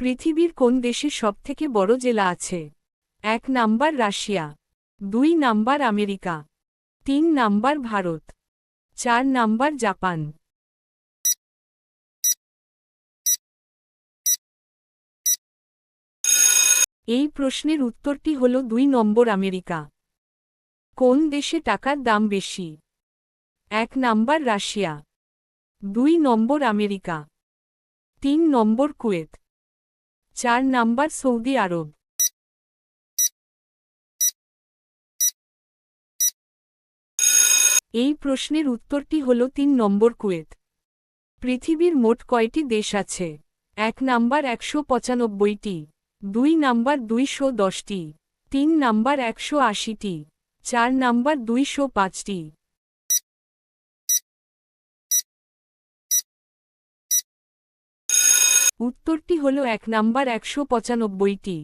পৃথিবীর কোন দেশে সবথেকে বড় জেলা আছে? এক নাম্বার রাশিয়া, দুই নাম্বার আমেরিকা, তিন নাম্বার ভারত, চার নাম্বার জাপান। এই প্রশ্নের উত্তরটি হল দুই নম্বর আমেরিকা। কোন দেশে টাকার দাম বেশি? এক নাম্বার রাশিয়া, দুই নম্বর আমেরিকা, তিন নম্বর কুয়েত। চার নাম্বার সৌদি আরব। এই প্রশ্নের উত্তরটি হল তিন নম্বর কুয়েত। পৃথিবীর মোট কয়টি দেশ আছে? এক নাম্বার একশো পঁচানব্বইটি, দুই নাম্বার দুইশো দশটি, তিন নাম্বার একশো আশিটি, চার নাম্বার দুইশো পাঁচটি। উত্তরটি হল এক নাম্বার একশো পঁচানব্বইটি।